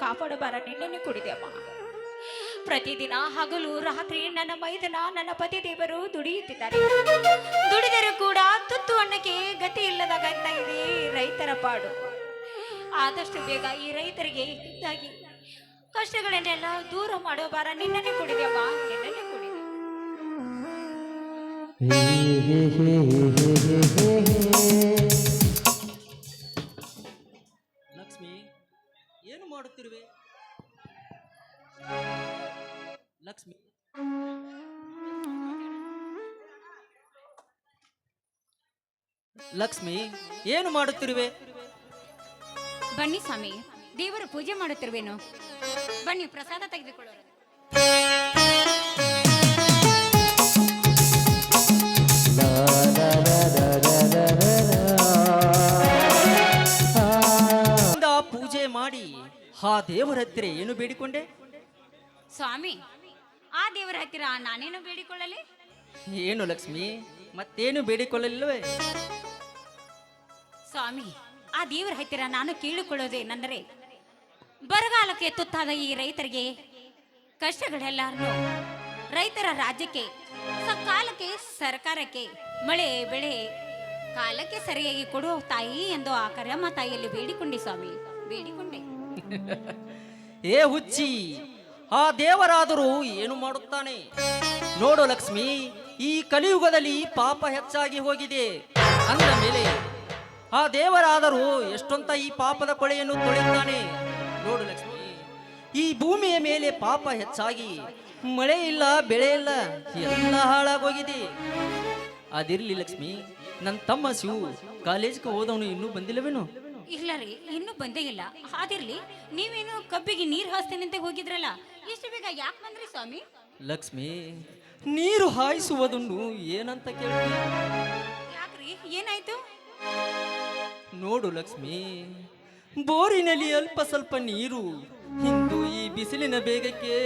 ಕಾಪಾಡಬಾರ ನಿನ್ನೆ ಕುಡಿದೆ ಅಮ್ಮ. ಪ್ರತಿದಿನ ಹಗಲು, ರಾತ್ರಿ ನನ್ನ ಮೈದನ, ನನ್ನ ಪತಿ ದೇವರು ದುಡಿಯುತ್ತಿದ್ದಾರೆ. ದುಡಿದರೂ ಕೂಡ ತುತ್ತು ಅನ್ನಕ್ಕೆ ಗತಿ ಇಲ್ಲದಾಗ್ತಾ ಇದೆ? ರೈತರ ಪಾಡು. ಆದಷ್ಟು ಬೇಗ ಈ ರೈತರಿಗೆ ಇದ್ದಾಗಿ ಕಷ್ಟಗಳನ್ನೆಲ್ಲ ದೂರ ಮಾಡೋ ಬಾರ ನಿನ್ನನ್ನೇ ಕುಡಿದೆಮ್ಮ ನಿನ್ನನ್ನೇ ಕುಡಿದೆ. ಏನು ಮಾಡುತ್ತಿರುವೆ? ಲಕ್ಷ್ಮಿ. ಲಕ್ಷ್ಮಿ ಏನು ಮಾಡುತ್ತಿರುವೆ? ಬನ್ನಿ ಸ್ವಾಮಿ ದೇವರ ಪೂಜೆ ಮಾಡುತ್ತಿರುವೆನೋ? ಬನ್ನಿ ಪ್ರಸಾದ ತೆಗೆದುಕೊಳ್ಳೋಣ. ಆ ದೇವರ ಹತ್ತಿರ ಏನು ಬೇಡಿಕೊಂಡೆ? ಸ್ವಾಮಿ ಆ ದೇವರ ಹತ್ತಿರ ನಾನೇನು ಬೇಡಿಕೊಳ್ಳಲಿ? ಏನು ಲಕ್ಷ್ಮಿ ಮತ್ತೇನು ಬೇಡಿಕೊಳ್ಳಲಿಲ್ಲವೇ? ಸ್ವಾಮಿ ಆ ದೇವರ ಹತ್ತಿರ ನಾನು ಕೇಳಿಕೊಳ್ಳೋದೇನೆಂದರೆ ಬರಗಾಲಕ್ಕೆ ತುತ್ತಾದ ಈ ರೈತರಿಗೆ ಕಷ್ಟಗಳೆಲ್ಲರನ್ನು ರೈತರ ರಾಜ್ಯಕ್ಕೆ ಸಕಾಲಕ್ಕೆ ಸರ್ಕಾರಕ್ಕೆ ಮಳೆ ಬೆಳೆ ಕಾಲಕ್ಕೆ ಸರಿಯಾಗಿ ಕೊಡುವ ತಾಯಿ ಎಂದು ಆ ಕರಮ್ಮ ತಾಯಿಯಲ್ಲಿ ಬೇಡಿಕೊಂಡೆ ಸ್ವಾಮಿ ಬೇಡಿಕೊಂಡೆ. ಏ ಹುಚ್ಚಿ, ಆ ದೇವರಾದರೂ ಏನು ಮಾಡುತ್ತಾನೆ? ನೋಡು ಲಕ್ಷ್ಮಿ, ಈ ಕಲಿಯುಗದಲ್ಲಿ ಪಾಪ ಹೆಚ್ಚಾಗಿ ಹೋಗಿದೆ. ಅಂದ ಮೇಲೆ, ಆ ದೇವರಾದರೂ ಎಷ್ಟೊಂತ ಈ ಪಾಪದ ಕೊಳೆಯನ್ನು ತೊಳೆಯುತ್ತಾನೆ? ನೋಡು ಲಕ್ಷ್ಮಿ, ಈ ಭೂಮಿಯ ಮೇಲೆ ಪಾಪ ಹೆಚ್ಚಾಗಿ, ಮಳೆ ಇಲ್ಲ, ಬೆಳೆ ಇಲ್ಲ, ಎಲ್ಲ ಹಾಳಾಗೋಗಿದೆ. ಅದಿರ್ಲಿ ಲಕ್ಷ್ಮಿ ನನ್ನ ತಮ್ಮ ಶಿವು ಕಾಲೇಜ್ಗೆ ಹೋದವನು ಇನ್ನೂ ಬಂದಿಲ್ಲವೇನು? ಇಲ್ಲ ರೀ ಇನ್ನೂ ಬಂದೇ ಇಲ್ಲ. ಆದಿರ್ಲಿ ನೀವೇನು ಕಬ್ಬಿಗೆ ನೀರು ಹಾಸ್ತೇನೆ ಅಂತ ಹೋಗಿದ್ರಲ್ಲ? ಇಷ್ಟು ಬೇಗ ಯಾಕೆ ಬಂದ್ರಿ ಸ್ವಾಮಿ? ಲಕ್ಷ್ಮಿ ನೀರು ಹಾಯಿಸುವುದನ್ನು ಏನಂತ ಕೇಳಿ ಯಾಕ್ರಿ ಏನಾಯ್ತು? ನೋಡು ಲಕ್ಷ್ಮಿ ಬೋರಿನಲ್ಲಿ ಅಲ್ಪ ಸ್ವಲ್ಪ ನೀರು ಇಂದು ಈ ಬಿಸಿಲಿನ ಬೇಗಕ್ಕೆ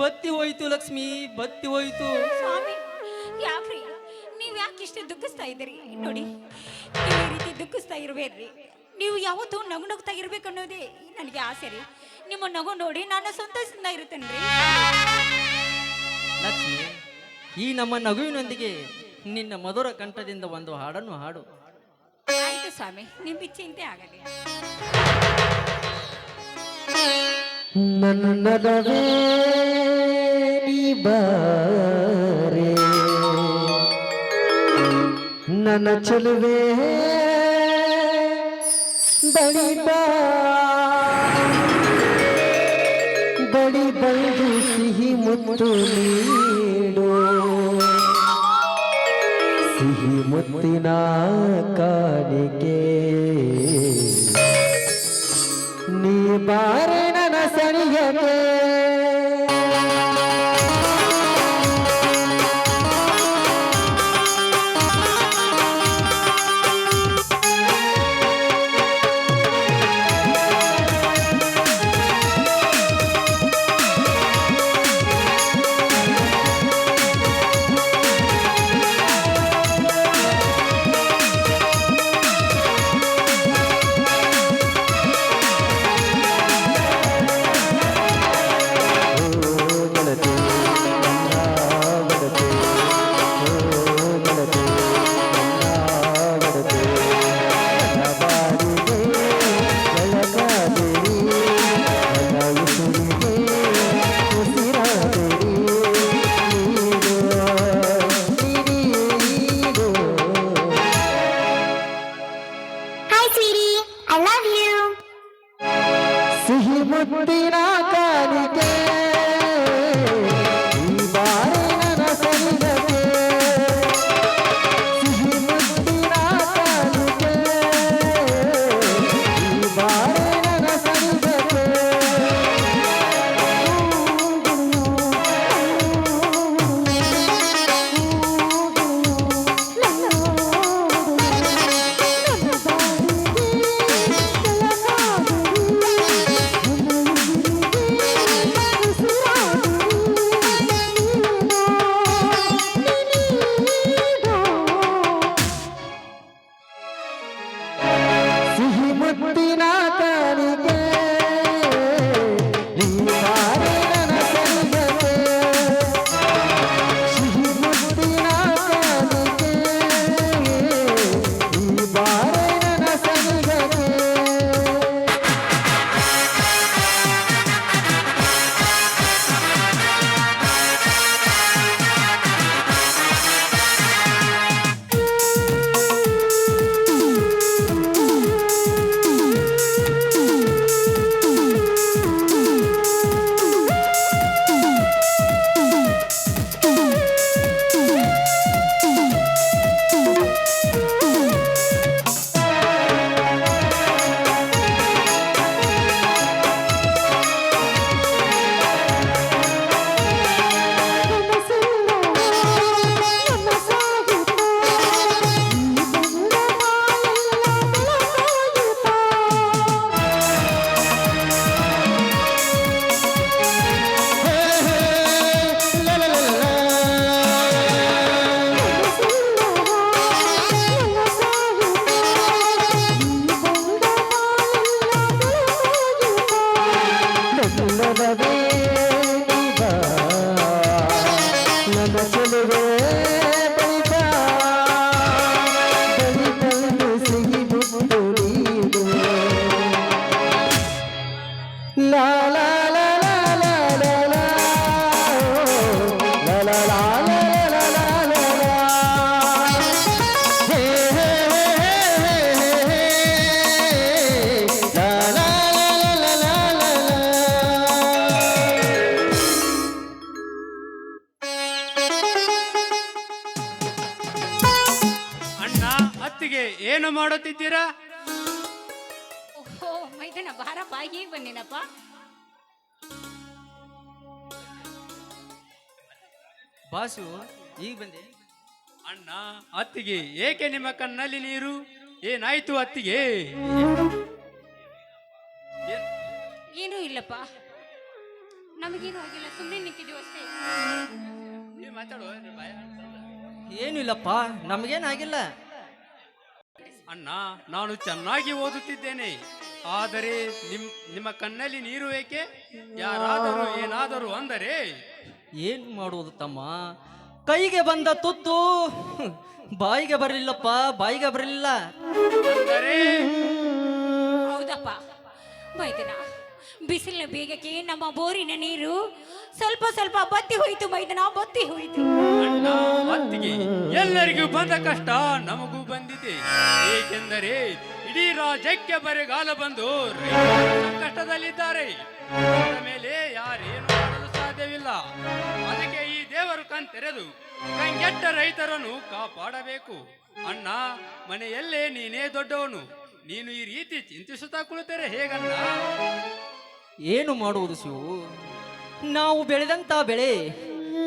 ಬತ್ತಿ ಹೋಯ್ತು ಲಕ್ಷ್ಮಿ ಬತ್ತಿ ಹೋಯ್ತು. ಸ್ವಾಮಿ ಯಾಕ್ರಿ ನೀವು ಯಾಕೆ ಇಷ್ಟು ದುಃಖಿಸ್ತಾ ಇದ್ದೀರಿ? ನೋಡಿ ದುಃಖಿಸ್ತಾ ಇರಬೇಡ್ರಿ. ನೀವು ಯಾವತ್ತೂ ನಗು ನಗ್ತಾ ಇರ್ಬೇಕು ಅನ್ನೋದೇ ನನಗೆ ಆಸೆ ರೀ. ನಿಮ್ಮ ನಗು ನೋಡಿ ನಾನು ಸಂತೋಷದಿಂದ ಇರ್ತೇನೆ ರೀ. ಲಕ್ಷ್ಮಿ ಈ ನಮ್ಮ ನಗುವಿನೊಂದಿಗೆ ನಿನ್ನ ಮಧುರ ಕಂಠದಿಂದ ಒಂದು ಹಾಡನ್ನು ಹಾಡು. ಆಯ್ತು ಸ್ವಾಮಿ ನಿಮ್ಮ ಚಿಂತೆ ಆಗಲಿ. ನನ್ನದವೇ ನೀ ಬಾರೆ. ನನ್ನ ಚೆಲುವೆ ಬಳಿ ಬಾ ಬಳಿ ಬಂದು ಸಿಹಿ ಮುತ್ತು ನೀಡು. ಸಿಹಿ ಮುತ್ತಿನ ಕಾಣಿಕೆ. ನೀ ಬಾರೆ ನನ್ನ ইন্দিরা কালী ಮಾಡುತ್ತಿದ್ದೀರಾ? ಓಹೋ ಬಾರಪ್ಪ ಈಗ ಬಂದಿನಪ್ಪ. ಬಾಸು ಈಗ ಬಂದೆ. ಅಣ್ಣ ಅತ್ತಿಗೆ ಏಕೆ ನಿಮ್ಮ ಕಣ್ಣಲ್ಲಿ ನೀರು? ಏನಾಯ್ತು ಅತ್ತಿಗೆ? ಏನ್- ಇಲ್ಲಪ್ಪ. ನಮಗೇನು ಆಗಿಲ್ಲ ಸುಮ್ಮನೆ ನಿಂತಿದ್ದೀವಿ ಅಷ್ಟೇ. ಮಾತಾಡುವ? ಏನಿಲ್ಲಪ್ಪ ನಮಗೇನಾಗಿಲ್ಲ ಅಣ್ಣ ನಾನು ಚೆನ್ನಾಗಿ ಓದುತ್ತಿದ್ದೇನೆ. ಆದರೆ ನಿಮ್ ನಿಮ್ಮ ಕಣ್ಣಲ್ಲಿ ನೀರು ಏಕೆ? ಯಾರಾದರೂ ಏನಾದರೂ ಅಂದರೆ ಏನ್ ಮಾಡುವುದು ತಮ್ಮ? ಕೈಗೆ ಬಂದ ತುತ್ತು ಬಾಯಿಗೆ ಬರಲಿಲ್ಲಪ್ಪ ಬಾಯಿಗೆ ಬರಲಿಲ್ಲ. ಅಂದರೆ? ಹೌದಪ್ಪ. ಮೈದನ ಬಿಸಿಲಿನ ಬೇಗಕ್ಕೆ ನಮ್ಮ ಬೋರಿನ ನೀರು ಸ್ವಲ್ಪ ಸ್ವಲ್ಪ ಬತ್ತಿ ಹೋಯಿತು ಮೈದನ ಬತ್ತಿ ಹೋಯಿತು. ಅಣ್ಣ ಎಲ್ಲರಿಗೂ ಬಂದ ಕಷ್ಟ ನಮಗೂ ಬಂದಿದೆ. ಏಕೆಂದರೆ ಇಡೀ ರಾಜ್ಯಕ್ಕೆ ಬರೆಗಾಲ ಬಂದು ಕಷ್ಟದಲ್ಲಿದ್ದಾರೆ ಸಂಕಷ್ಟದಲ್ಲಿದ್ದಾರೆ. ಮೇಲೆ ಯಾರೇನು ಮಾಡಲು ಸಾಧ್ಯವಿಲ್ಲ. ಅದಕ್ಕೆ ಈ ದೇವರು ಕಣ್ತೆರೆದು ಕಂಗೆಟ್ಟ ರೈತರನ್ನು ಕಾಪಾಡಬೇಕು. ಅಣ್ಣ ಮನೆಯಲ್ಲೇ ನೀನೇ ದೊಡ್ಡವನು. ನೀನು ಈ ರೀತಿ ಚಿಂತಿಸುತ್ತಾ ಕುಳಿತರೆ ಹೇಗಣ್ಣ? ಏನು ಮಾಡುವುದು ಶಿವು? ನಾವು ಬೆಳೆದಂತ ಬೆಳೆ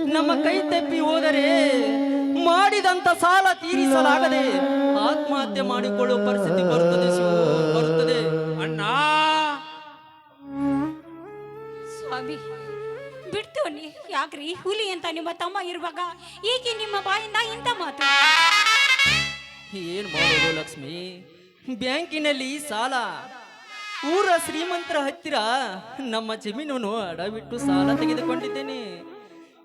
ನಮ್ಮ ಕೈ ತಪ್ಪಿ ಹೋದರೆ ಮಾಡಿದಂತ ಸಾಲ ತೀರಿಸಲಾಗದೆ ಆತ್ಮಹತ್ಯೆ ಮಾಡಿಕೊಳ್ಳುವ ಪರಿಸ್ಥಿತಿ ಬರುತ್ತದೆ ಬರುತ್ತದೆ. ಅಣ್ಣ! ಸ್ವಾಮಿ ಬಿಡ್ತು ನೀ? ಯಾಕ್ರಿ? ಹುಲಿ ಅಂತ ನಿಮ್ಮ ತಮ್ಮ ಇರುವಾಗ ಏಕೆ ನಿಮ್ಮ ಬಾಯಿಂದ ಇಂಥ ಮಾತು? ಏನು ಮಾಡೋದು ಲಕ್ಷ್ಮಿ? ಬ್ಯಾಂಕಿನಲ್ಲಿ ಸಾಲ ಊರ ಶ್ರೀಮಂತರ ಹತ್ತಿರ ನಮ್ಮ ಜಮೀನನ್ನು ಅಡವಿಟ್ಟು ಸಾಲ ತೆಗೆದುಕೊಂಡಿದ್ದೇನೆ.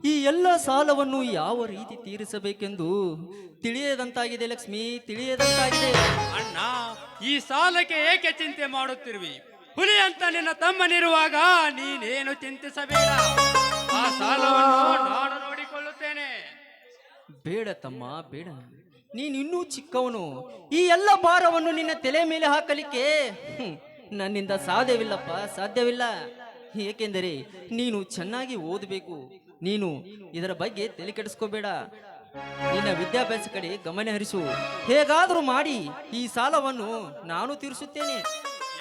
ಈ ಎಲ್ಲ ಸಾಲವನ್ನು ಯಾವ ರೀತಿ ತೀರಿಸಬೇಕೆಂದು ತಿಳಿಯದಂತಾಗಿದೆ ಲಕ್ಷ್ಮಿ ತಿಳಿಯದಂತಾಗಿದೆ. ಅಣ್ಣ ಈ ಸಾಲಕ್ಕೆ ಏಕೆ ಚಿಂತೆ ಮಾಡುತ್ತಿರುವಿ? ಹುಲಿ ಅಂತ ನಿನ್ನ ತಮ್ಮನಿರುವಾಗ ನೀನೇನು ಚಿಂತಿಸಬೇಡ. ಆ ಸಾಲವನ್ನು ನಾನು ನೋಡಿಕೊಳ್ಳುತ್ತೇನೆ. ಬೇಡ ತಮ್ಮ ಬೇಡ. ನೀನಿನ್ನೂ ಇನ್ನೂ ಚಿಕ್ಕವನು. ಈ ಎಲ್ಲ ಭಾರವನ್ನು ನಿನ್ನ ತಲೆ ಮೇಲೆ ಹಾಕಲಿಕ್ಕೆ ನನ್ನಿಂದ ಸಾಧ್ಯವಿಲ್ಲಪ್ಪ, ಸಾಧ್ಯವಿಲ್ಲ. ಏಕೆಂದರೆ ನೀನು ಚೆನ್ನಾಗಿ ಓದಬೇಕು. ನೀನು ಇದರ ಬಗ್ಗೆ ತಲೆ ಕೆಡಿಸ್ಕೋಬೇಡ. ನಿನ್ನ ವಿದ್ಯಾಭ್ಯಾಸ ಕಡೆ ಗಮನ ಹರಿಸು. ಹೇಗಾದರೂ ಮಾಡಿ ಈ ಸಾಲವನ್ನು ನಾನು ತೀರಿಸುತ್ತೇನೆ.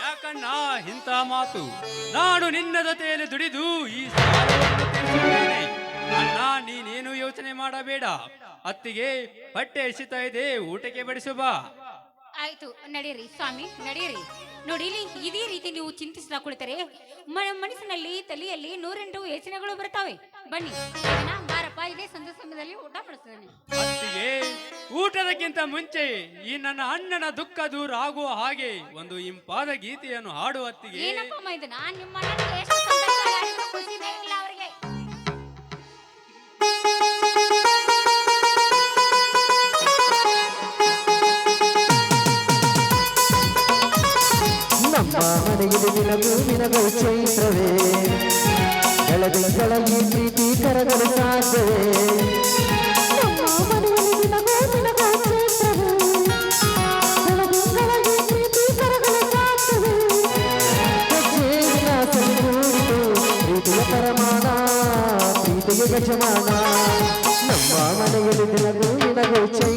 ಯಾಕಣ್ಣ ಇಂಥ ಮಾತು? ನಾನು ನಿನ್ನ ಜೊತೆಯಲ್ಲಿ ದುಡಿದು ಈ ತೀರಿಸುತ್ತೇನೆ. ಅಣ್ಣ, ನೀನೇನು ಯೋಚನೆ ಮಾಡಬೇಡ. ಅತ್ತಿಗೆ ಬಟ್ಟೆ ಎಸಿತಾ ಇದೆ. ಊಟಕ್ಕೆ ಬಡಿಸು ಬಾ. ಆಯ್ತು ನಡೀರಿ ಸ್ವಾಮಿ ನಡೀರಿ. ನೋಡಿ ಇಲ್ಲಿ ಇದೇ ರೀತಿ ನೀವು ಚಿಂತಿಸ್ತಾ ಕುಳಿತರೆ ಮನಸ್ಸಿನಲ್ಲಿ ತಲೆಯಲ್ಲಿ ನೂರೆಂಟು ಯೋಚನೆಗಳು ಬರ್ತಾವೆ ಬನ್ನಿ ಇದನ್ನ ಬಾರಪ್ಪ ಇದೇ ಸಂಜೆ ಸಮಯದಲ್ಲಿ ಊಟ ಮಾಡಿಸ್ತೇನೆ. ಅತ್ತಿಗೆ ಊಟದಕ್ಕಿಂತ ಮುಂಚೆ ಈ ನನ್ನ ಅಣ್ಣನ ದುಃಖ ದೂರ ಆಗುವ ಹಾಗೆ ಒಂದು ಇಂಪಾದ ಗೀತೆಯನ್ನು ಹಾಡುವತ್ತಿಗೆ ಏನಪ್ಪ ನಿಮ್ಮ ಅಣ್ಣನಿಗೆ ಎಷ್ಟು ಸಂತೋಷ ಆಗಿದೆ, ಖುಷಿನೇ ಇಲ್ಲ ಮಾಮನೆಯಲ್ಲಿ ನಿನಗೂ ನಿನಗೂ ಚೈತ್ರವೇ ಬೆಳದಿಂಗಳಲ್ಲಿ ಪ್ರೀತಿ ಕರಗಲು ಸಾಧ್ಯವೇ ಪರಮಾನ ಪ್ರೀತಿಯ ಗಜಮಾನ ನಮ್ಮ ಮನೆಯಲ್ಲಿ ನಿನಗೂ ನಿನಗೂ ಚೈ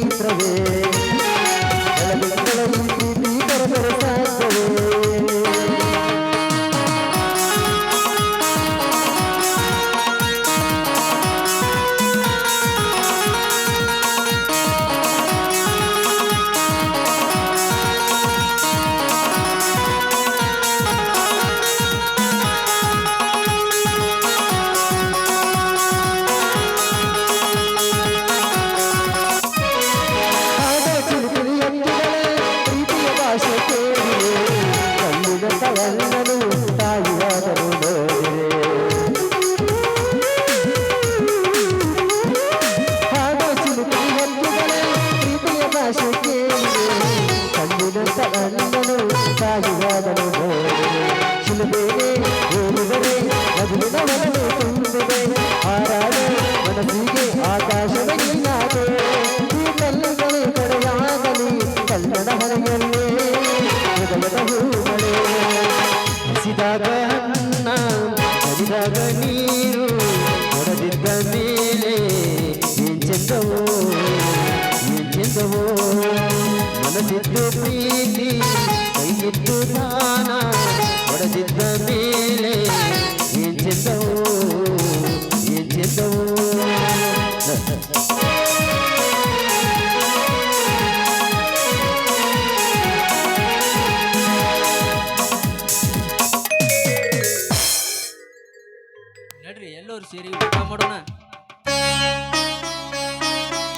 ದುಷ್ಟ ಗಂಡನು ಸಾಗಿಹೋದನು ಶಿಲುಬೆಗೆ ಏರಿದರೆ ಮೊದಲಿನ ಮನಲು ತುಂಬಿದೆ. ಹಾರಾದ ಮನಸ್ಸಿಗೆ ಆಕಾಶದ ಇನ್ನಾದೆ ಈ ಕಲ್ಲುಗಳೇ ಕಡೆಯಾಗಲಿ ಕಲ್ಲದ ಹೊರಗಲ್ಲೇ ಹೃದಯದ ಹೂಗಳೇ. ಹಸಿದಾಗ ಅನ್ನ, ಹರಿದಾಗ ನೀರು ಹೊಡೆದಿದ್ದ ಮೇಲೆ ಎಂಚೆಂದವೋ ಎಂಚೆಂದವೋ ಮನಸ್ಸಿದ್ದು ಪ್ರೀತಿ ಕೈಯಿದ್ದು ದಾನ ಹೊಡೆದಿದ್ದ ಮೇಲೆ ಈ ಚೆಂದವೋ ಈ ಚೆಂದವೋ ನಡ್ರಿ, ಎಲ್ಲರೂ ಸೇರಿ ಊಟ ಮಾಡೋಣ.